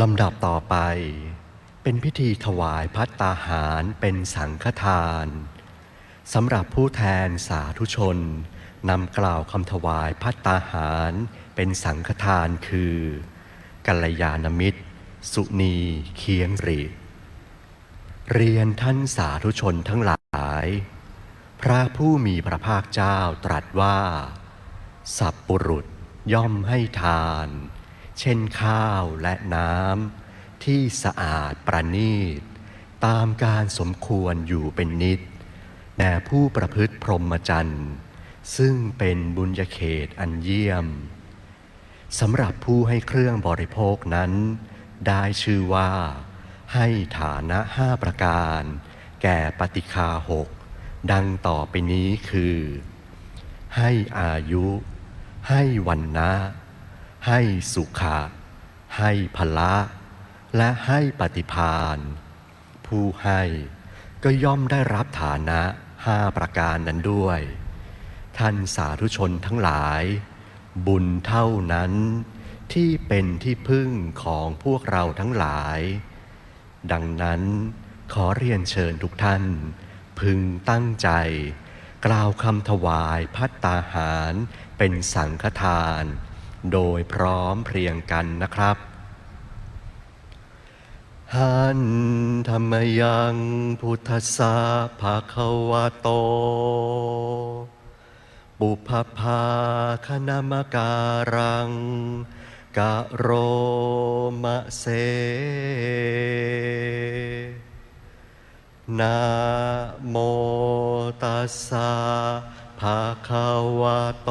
ลำดับต่อไป เป็นพิธีถวายพัตตาหารเป็นสังฆทานสำหรับผู้แทนสาธุชนนำกล่าวคำถวายพัตตาหารเป็นสังฆทานคือกัลยาณมิตร สุนีเคียงรีเรียนท่านสาธุชนทั้งหลาย พระผู้มีพระภาคเจ้าตรัสว่า สัพปุรุษย่อมให้ทาน เช่นข้าวและน้ำที่สะอาดประณีต ตามการสมควรอยู่เป็นนิดแด่ผู้ประพฤติพรหมจรรย์ซึ่งเป็นบุญญเขตอันเยี่ยมสำหรับผู้ให้เครื่องบริโภคนั้น ได้ชื่อว่า ให้ฐานะห้าประการ แก่ปฏิคาหกดังต่อไปนี้คือ ให้อายุ ให้วันนะ ให้สุขะ ให้พละ และให้ปฏิพาน ผู้ให้ก็ย่อมได้รับฐานะห้าประการนั้นด้วย ท่านสาธุชนทั้งหลาย บุญเท่านั้นที่เป็นที่พึ่งของพวกเราทั้งหลาย ดังนั้นขอเรียนเชิญทุกท่าน พึงตั้งใจ กล่าวคำถวายพัตตาหารเป็นสังฆทาน โดยพร้อมเพรียงกันนะครับ หันธรรมยังพุทธสสะภาควะโต ปุพพาคณามการังกะโรมะเสนะโมตัสสะภะควะโต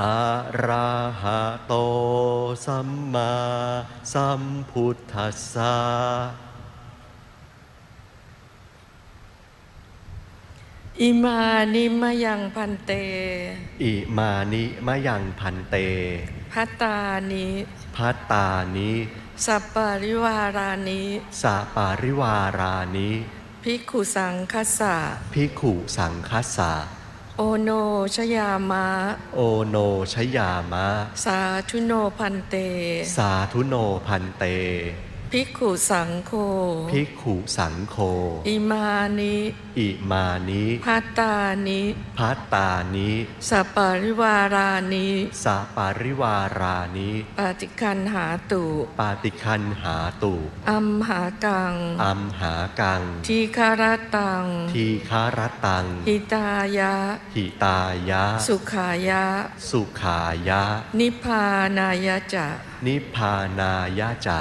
อะระหะโตสัมมาสัมพุทธัสสะอิมานิมะยังพันเต อิมานิมะยังพันเต พัตตานิพัตตานิสัปปาริวารานิสาปาริวารานิภิกขุสังคสะพิกขุสังคัสสะ โอโนชยามะ โอโนชยามะ สาธุโนพันเต สาธุโนพันเต ภิกขุสังโฆพิกขุสังโฆอิมานิอิมานิพัตตานิพัตตานิสัปปาริวารานิสาปาริวารานิปฏิคันหาตุปาติคันหาตุอัมหากังอัมหากัง ทีคารตัง ทีคารตังหิตายะหิตายะ สุขายะ สุขายะ นิพพานายะจะนิพพานายะจะ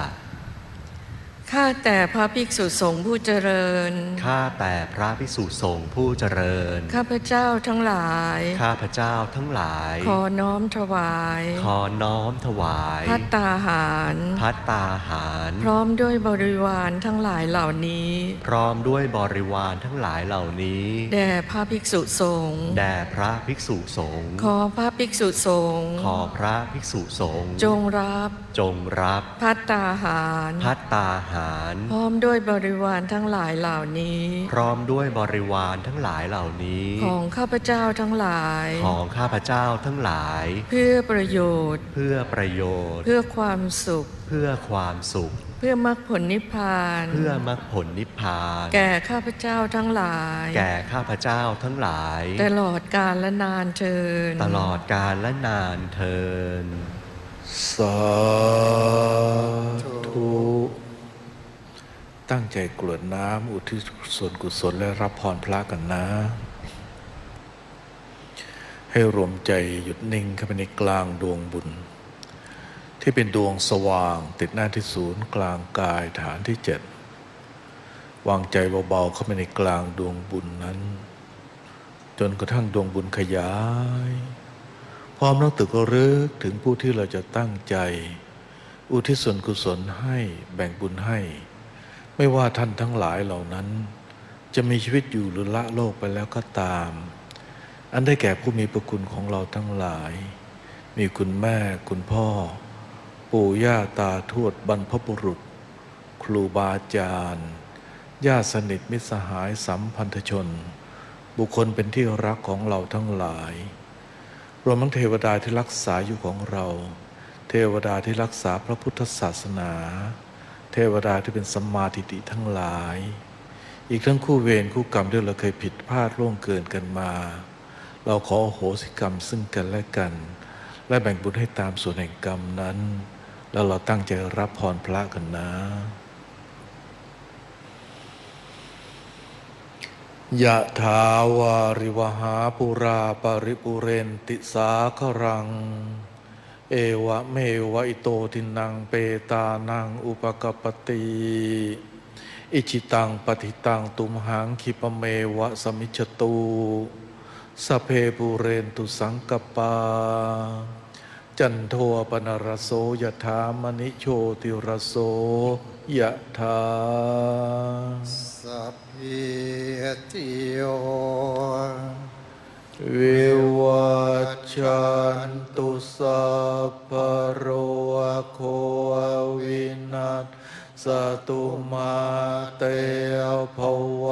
ข้าแต่พระภิกษุสงฆ์ผู้เจริญ ข้าแต่พระพิสุสงฆ์ผู้เจริญ ข้าพเจ้าทั้งหลาย ข้าพเจ้าทั้งหลาย ขอน้อมถวาย ขอน้อมถวายพัตตาหารพัตตาหาร พร้อมด้วยบริวารทั้งหลายเหล่านี้ พร้อมด้วยบริวารทั้งหลายเหล่านี้ แด่พระภิกษุสงฆ์ แด่พระภิกษุสงฆ์ ขอพระภิกษุสงฆ์ ขอพระภิกษุสงฆ์ จงรับ จงรับพัตตาหารพัตตาหารพร้อมด้วยบริวารทั้งหลายเหล่านี้ พร้อมด้วยบริวารทั้งหลายเหล่านี้ ของข้าพเจ้าทั้งหลาย ของข้าพเจ้าทั้งหลาย เพื่อประโยชน์ เพื่อประโยชน์ เพื่อความสุข เพื่อความสุข เพื่อมรรคผลนิพพาน เพื่อมรรคผลนิพพาน แก่ข้าพเจ้าทั้งหลาย แก่ข้าพเจ้าทั้งหลาย ตลอดกาลและนานเทินตลอดกาลและนานเทินสาธุ ตั้งใจกรวดน้ำอุทิศส่วนกุศลและรับพรพระกันนะ ให้รวมใจหยุดนิ่งเข้าไปในกลางดวงบุญ ที่เป็นดวงสว่างติดหน้าที่ศูนย์กลางกายฐานที่เจ็ดวางใจเบาๆเข้าไปในกลางดวงบุญนั้น จนกระทั่งดวงบุญขยาย พร้อมน้องตึกก็รึกถึงผู้ที่เราจะตั้งใจ อุทิศส่วนกุศลให้แบ่งบุญให้ ไม่ว่าท่านทั้งหลายเหล่านั้น จะมีชีวิตอยู่หรือละโลกไปแล้วก็ตาม อันได้แก่ผู้มีพระคุณของเราทั้งหลาย มีคุณแม่คุณพ่อ ปู่ย่าตาทวดบรรพบุรุษ ครูบาอาจารย์ญาติสนิทมิตรสหายสัมพันธชน บุคคลเป็นที่รักของเราทั้งหลาย รวมทั้งเทวดาที่รักษาอยู่ของเรา เทวดาที่รักษาพระพุทธศาสนา เทวดาที่เป็นสัมมาทิฏฐิทั้งหลาย อีกทั้งคู่เวรคู่กรรมที่เราเคยผิดพลาดล่วงเกินกันมา เราขออโหสิกรรมซึ่งกันและกัน และแบ่งบุญให้ตามส่วนแห่งกรรมนั้น แล้วเราตั้งใจรับพรพระกันนะยะถาวาริวหาปุราปริปุเรนติสาครัง เอวะเมวะอิโตทินังเปตานังอุปกปปติอิจิตังปฏิตังตุมหังคิปเมวะสมิจตุสเพปุเรนตุสังกปา จันโทปนรโสยถามณิโชติรโสยะถาสัพพิติโย วิวัชชันตุสัพพะโรโควินัสสตุมาเตภว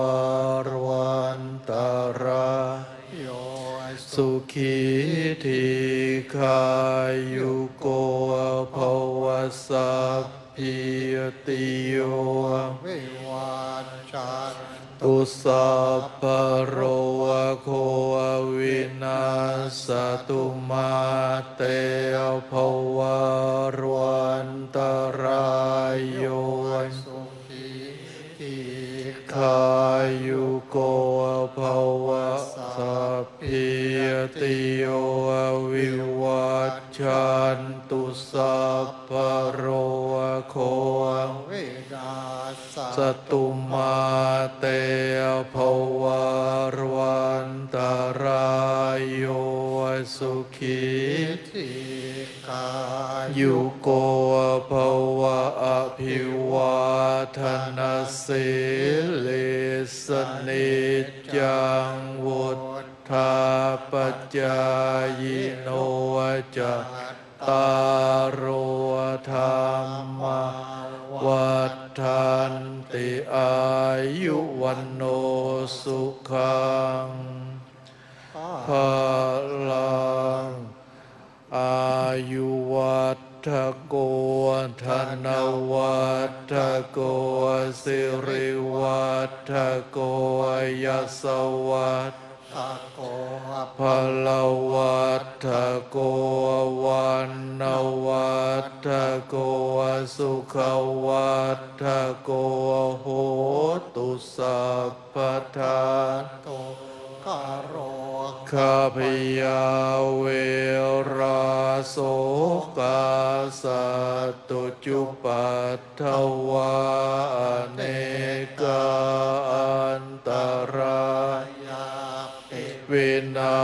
รวันตารายโยสุขีทีขายุโกภวสัพพิติโยวิวันจันตุสัพพะโรโค วินาสตุมาเตภวรวันตรายโยสุขีทีขายุโกภวสัพพิติโยวิวัชชันตุสัพพะโรโควินาสสตุมาเตภวรวั สุขิทิกายุโกภวะอภิวาทนาสิเลสนิจจังวุธาปจาย วัฏโก วินา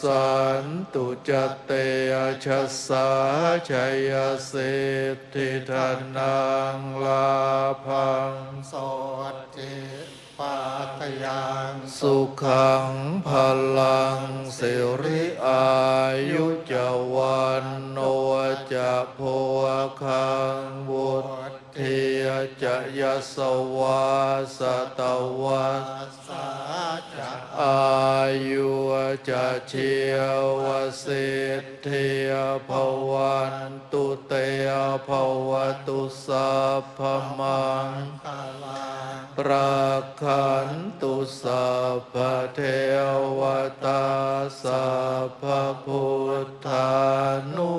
สันตุจเตชะสาชัยเศรษฐิธนังลาพังโสติปาตยังสุขังพลังสิริอายุจวันโนจะโพคังวุฒิจะยสวาสตวัสปัสาจ อายุจะเชียวสิทธิภวันตุเตภวตุสัพพมังคังรักขันตุสัพพเทวตาสัพพพุทธานุ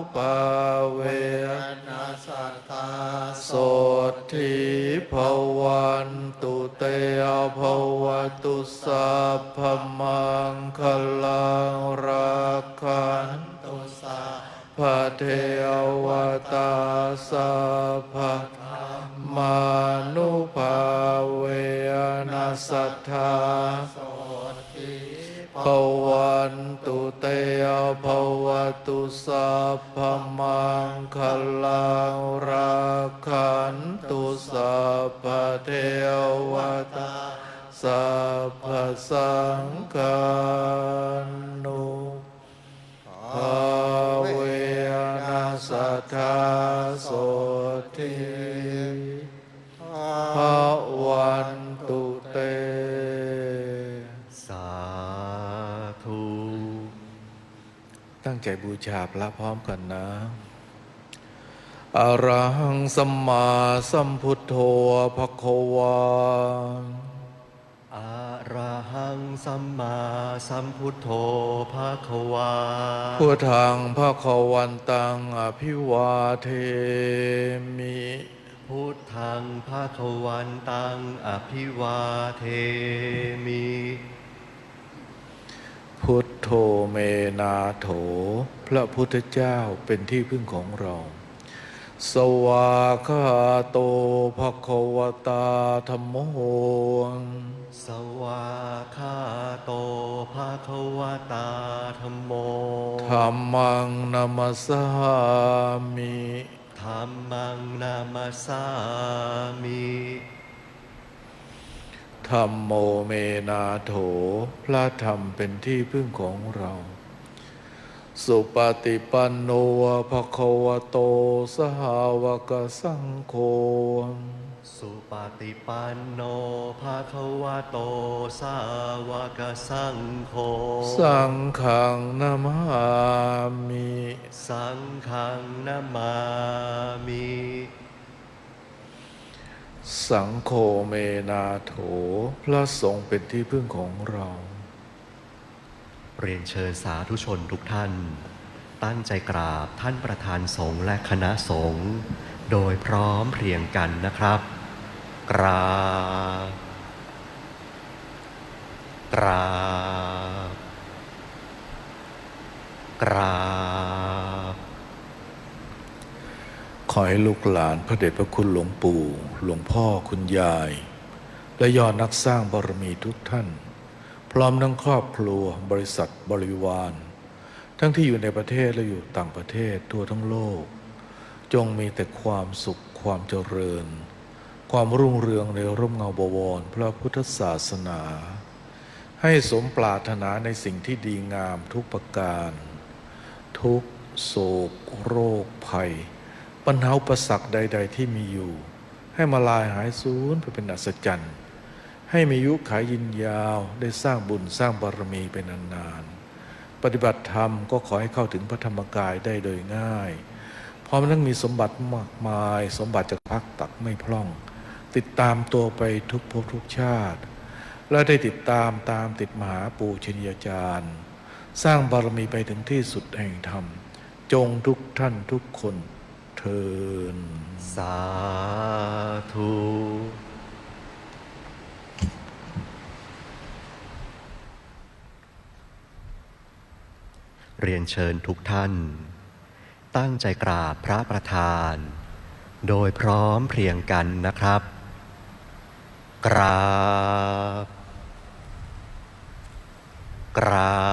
โสติภวันตุเตภวตุสัพพมังคลังรักขันตุสัพพเทวตาสัพพสังฆานุภาเวนัสทธาโสทิภวันตุ งใจบูชาพระพร้อมกันนะอะระหังสัมมาสัมพุทโธภควาอะระหังสัมมาสัมพุทโธภาควาพุทธังภควันตังอภิวาเทมิพุทธังภาควันตังอภิวาเทมิ พุทโธเมนาโถ พระพุทธเจ้าเป็นที่พึ่งของเรา สวากขาโตภควตาธรรมโมสวาคาโตภาควตาธรรมโมธรรมังนามัสสามิธรรมังนามาสามิธ รรมโมเมนาโถ พระธรรมเป็นที่พึ่งของเรา สุปฏิปันโนภควโต สหาวกสังโฆ สุปฏิปันโนภาควโต สาวกสังโฆ สังขังนามามิ สังฆังนามามิ สังโฆเมนาโถ พระสงฆ์เป็นที่พึ่งของเรา เรียนเชิญสาธุชนทุกท่าน ตั้งใจกราบท่านประธานสงฆ์และคณะสงฆ์โดยพร้อมเพรียงกันนะครับ กราบกราบกราบ ขอให้ลูกหลานพระเดชพระคุณหลวงปู่ หลวงพ่อคุณยาย และยอดนักสร้างบารมีทุกท่าน พร้อมทั้งครอบครัวบริษัทบริวาร ทั้งที่อยู่ในประเทศและอยู่ต่างประเทศทั่วทั้งโลก จงมีแต่ความสุขความเจริญ ความรุ่งเรืองในร่มเงาบวรพระพุทธศาสนา ให้สมปรารถนาในสิ่งที่ดีงามทุกประการ ทุกโศกโรคภัย ปัญหาอุปสรรคใด ๆ ที่มีอยู่ ให้มาลายหายสูญไปเป็นอัศจรรย์ ให้มีอายุขายยินยาวได้สร้างบุญสร้างบารมีเป็นนานๆปฏิบัติธรรมก็ขอให้เข้าถึงพระธรรมกายได้โดยง่าย พร้อมทั้งมีสมบัติมากมาย สมบัติจากพักตักไม่พร่อง ติดตามตัวไปทุกภพทุกชาติ และได้ติดตามตามติดมหาปูชนียาจารย์ สร้างบารมีไปถึงที่สุดแห่งธรรม จงทุกท่านทุกคน ทินสาธุเรียนเชิญทุกท่าน ตั้งใจกราบพระประธาน โดยพร้อมเพรียงกันนะครับ กราบ กรา